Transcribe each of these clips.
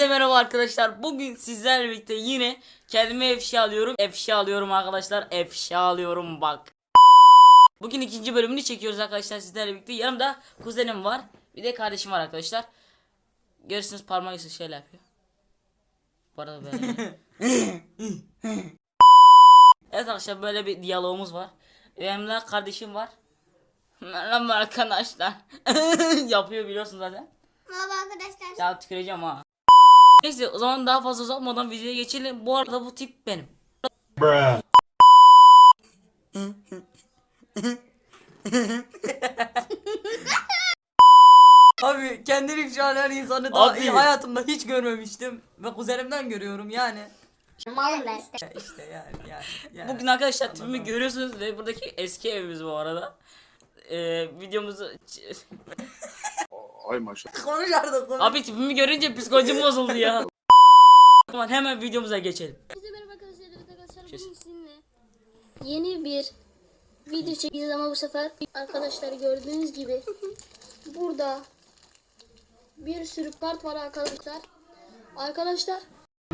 Hepinize merhaba arkadaşlar. Bugün sizlerle birlikte yine kendime efşa alıyorum. Efşa alıyorum arkadaşlar. Efşa alıyorum bak. Bugün ikinci bölümünü çekiyoruz arkadaşlar sizlerle birlikte. Yanımda kuzenim var. Bir de kardeşim var arkadaşlar. Görürsünüz parmağı üstü şöyle yapıyor. Bu arada böyle. evet arkadaşlar böyle bir diyalogumuz var. De kardeşim var. Merhaba arkadaşlar. yapıyor biliyorsun zaten. Merhaba arkadaşlar. Ya tüküreceğim ha. Neyse o zaman daha fazla uzatmadan videoya geçelim. Bu arada bu tip benim. Abi kendini ifşa eden insanı daha Abi. iyi hayatımda hiç görmemiştim. Ve kuzenimden görüyorum yani. Malım ben işte. Ya işte yani yani. yani. Bugün arkadaşlar tipimi görüyorsunuz ve buradaki eski evimiz bu arada. Ee, videomuzu... Ay maşallah. konuş artık konuş. Abi tipimi görünce psikolojim bozuldu ya. Tamam hemen videomuza geçelim. Herkese merhaba arkadaşlar. Evet arkadaşlar bugün sizinle yeni bir video çekeceğiz ama bu sefer arkadaşlar gördüğünüz gibi burada bir sürü kart var arkadaşlar. Arkadaşlar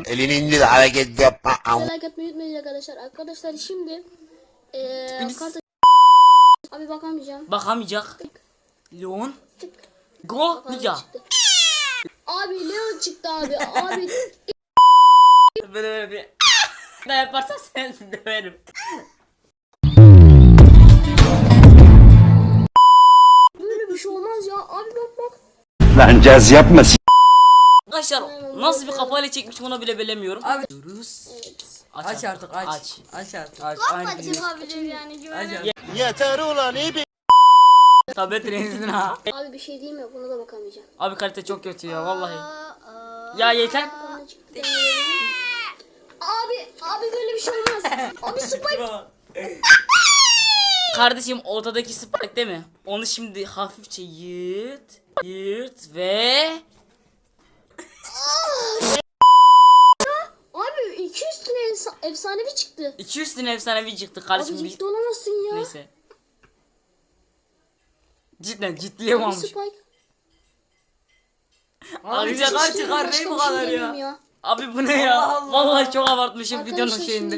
Elini indir hareket yapma. like atmayı unutmayın arkadaşlar. Arkadaşlar şimdi eee kart Abi bakamayacağım. Bakamayacak. Leon. Tık. Go. Çıktı. Abi Leon çıktı abi. Abi Böyle böyle bir... Ne yaparsan sen döverim. böyle bir şey olmaz ya. Abi bak bak. Lan caz yapma. Arkadaşlar nasıl bir kafayla çekmişim onu bile bilemiyorum. Abi- Diyoruz. Evet. Aç artık aç. Aç. Aç artık. Aç. Aynı video. Yapabilir yani Aç güvenim. artık. Yeter ulan iyi bir. Tablet renzin ha. Abi bir şey diyeyim mi? Buna da bakamayacağım. Abi kalite çok kötü ya vallahi. Ya yeter. Çıktı. Abi, abi böyle bir şey olmaz. Abi Spike. Kardeşim ortadaki spike değil mi? Onu şimdi hafifçe yırt, yırt ve Abi 200 tane efsa- efsanevi çıktı. 200 tane efsanevi çıktı Abi kardeşim. bir- ciddi olamazsın ya. Neyse. Cidden ciddiye Abi almış. Spike. Çıkar ne bu şey kadar demiyorum ya. Abi bu ne ya? Allah Allah. Vallahi çok abartmışım videonun şeyinde.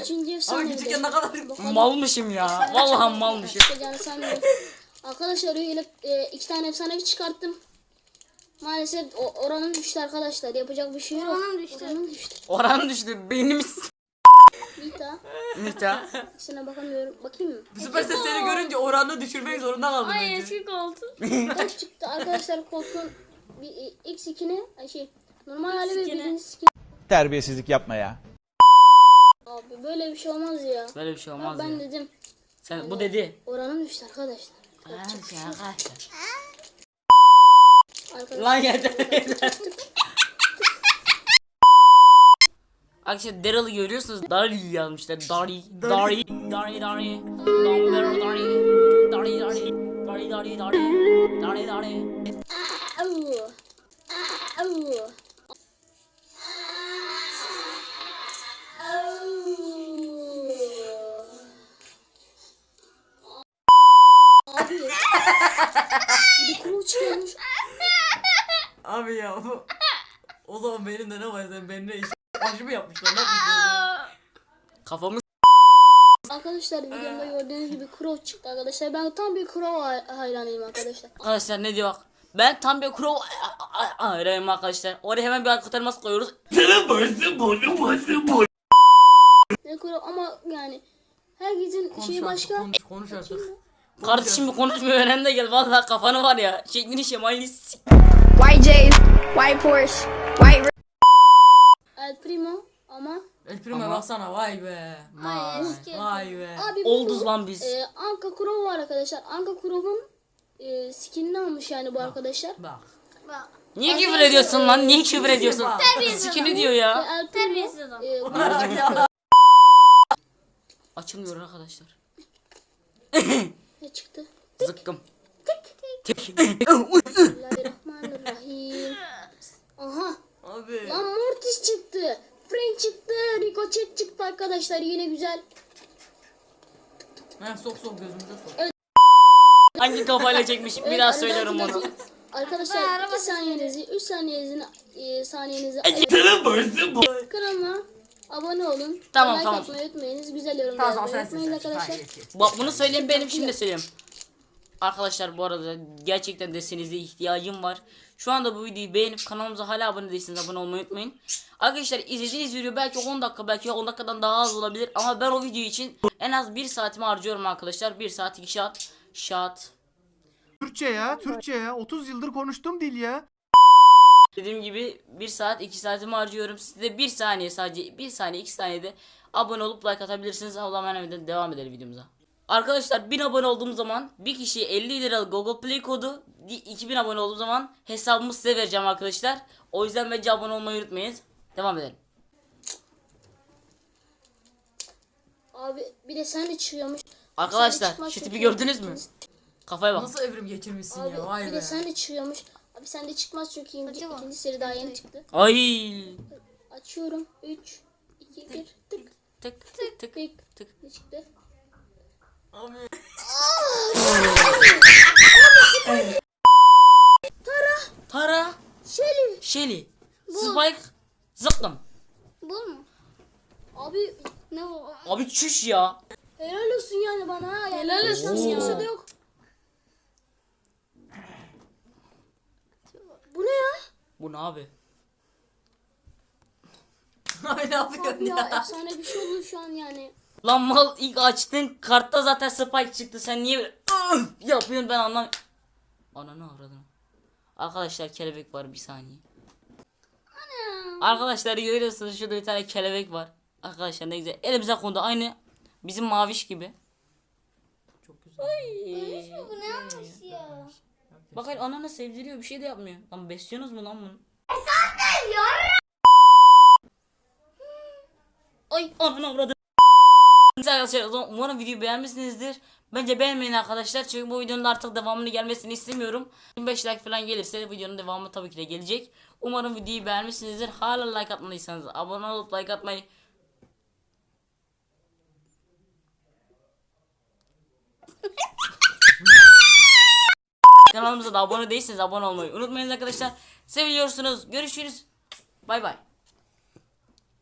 Abi küçükken ne kadar. Malmışım ya. Vallahi malmışım. Arkadaşlar öyle e, iki tane efsanevi çıkarttım. Maalesef o, oranım düştü arkadaşlar. Yapacak bir şey yok. Oranım düştü. Oranım düştü. Oran düştü. Beynimiz. Daha. Nita. İkisine bakamıyorum. Bakayım mı? Süper ses seni görünce oranını düşürmek zorunda kaldım önce. Kaç çıktı arkadaşlar koltuğun bir e, x2'ne ay şey normal hali ve birinci skin. Terbiyesizlik yapma ya. Abi böyle bir şey olmaz ya. Böyle bir şey olmaz ben ya. dedim Sen bu dedi. oranım düştü arkadaşlar. Arkadaşlar Lan yeter. Arkadaşlar Daryl'ı görüyorsunuz. Daryl yazmışlar. Dari, Dari, Dari, Dari, Dari, Dari. Au. Au. Abi. Bir de kulağı çıkıyormuş. Abi ya bu. O zaman benim de ne var sen benimle iş. Aşı mı yapmışlar ne yapmışlar? Kafamı Arkadaşlar videomda gördüğünüz gibi Crow çıktı arkadaşlar. Ben tam bir Crow hay- hayranıyım arkadaşlar. Arkadaşlar ne diyor bak. Ben tam bir crow ayırayım arkadaşlar. Oraya hemen bir arka elmas koyuyoruz. Ne Crow ama yani herkesin Konuş şeyi artık, başka. Konuş, konuş artık. Kardeşim bir konuşmayı öğren de gel. Vallahi kafanı var ya. Şeklini şemalini s- White J's, white Porsche, white Primo ama El Primo baksana vay be. Ay, eski. Vay be. abi Olduz bu lan biz. e, Anka Crow var arkadaşlar. Anka Crow'un e, skinini almış yani bu arkadaşlar. Bak. Niye küfür ediyorsun lan? Niye küfür ediyorsun? Terbiyesiz Sikini diyor E, ya. El Primo e, bu- Açılmıyor arkadaşlar. ne çıktı? Zıkkım. Tek. Bismillahirrahmanirrahim. Aha. Abi. Lan Mortis çıktı. Frank çıktı. Ricochet çıktı arkadaşlar. Yine güzel. He sok sok gözümüze sok. Hangi kafayla çekmiş? Bir daha söylüyorum onu. Arkadaşlar 2 saniyenizi, 3 saniyenizi, e, saniyenizi kanalıma abone olun. Tamam, like tamam. atmayı unutmayınız. Güzel yorum Tamam yazmayı sensin unutmayın arkadaşlar. Bak bunu söyleyeyim benim şimdi söyleyeyim. Arkadaşlar bu arada gerçekten desteğinize ihtiyacım var. Şu anda bu videoyu beğenip kanalımıza hala abone değilseniz abone olmayı unutmayın. Arkadaşlar izlediğiniz video belki 10 dakika belki 10 dakikadan daha az olabilir. Ama ben o video için en az 1 saatimi harcıyorum arkadaşlar. 1 saat 2 saat. Saat. Türkçe ya, Türkçe ya. 30 yıldır konuştuğum dil ya. Dediğim gibi 1 saat 2 saatimi harcıyorum. Siz de 1 saniye sadece 1 saniye 2 saniyede abone olup like atabilirsiniz. Allah'a emanet devam edelim videomuza. Arkadaşlar 1000 abone olduğum zaman bir kişiye 50 liralık Google Play kodu di- 2000 abone olduğum zaman hesabımı size vereceğim arkadaşlar. O yüzden bence abone olmayı unutmayınız. Devam edelim. Abi bir de sen de çıkıyormuş. Arkadaşlar çıkmak şu tipi gördünüz mü? Kafaya bak. Nasıl evrim geçirmişsin Abi ya vay bir be. de sen de çıkıyormuş. Abi sen de çıkmaz çünkü ikinci, ikinci seri daha yeni çıktı. Ay. Açıyorum. 3 2 1 tık Tık tık tık tık. tık. Ne çıktı? Abi. Tara. Şeli. Shelly. Spike. Zıkkım. Bu mu? Abi ne o? Abi çüş ya. Helal olsun yani bana. Yani Helal olsun. Kimse de yok. Bu ne ya? Bu ne abi? Abi ne yapıyorsun Abi ya ya? efsane bir şey oldu şu an yani. Lan mal ilk açtın kartta zaten spike çıktı. Sen niye yapıyorsun ben anlam. Ananı avradını. Arkadaşlar kelebek var bir saniye. Arkadaşlar görüyorsunuz şurada bir tane kelebek var. Arkadaşlar ne güzel. Elimize kondu aynı bizim maviş gibi. Çok güzel. Bu ne yapmış ya? Bak hayır ananı sevdiriyor bir şey de yapmıyor. Lan besliyorsunuz mu lan bunu? Ay ananı avradı. Arkadaşlar umarım videoyu beğenmişsinizdir. Bence beğenmeyin arkadaşlar çünkü bu videonun artık devamını gelmesini istemiyorum. 25 like falan gelirse videonun devamı tabii ki de gelecek. Umarım videoyu beğenmişsinizdir. Hala like atmadıysanız abone olup like atmayı Kanalımıza da abone değilseniz abone olmayı unutmayın arkadaşlar. Seviyorsunuz. Görüşürüz. Bay bay.